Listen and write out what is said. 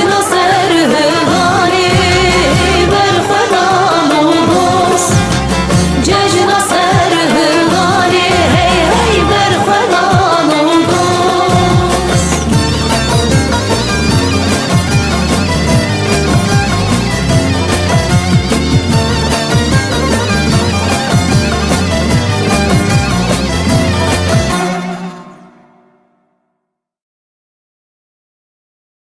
başına serdim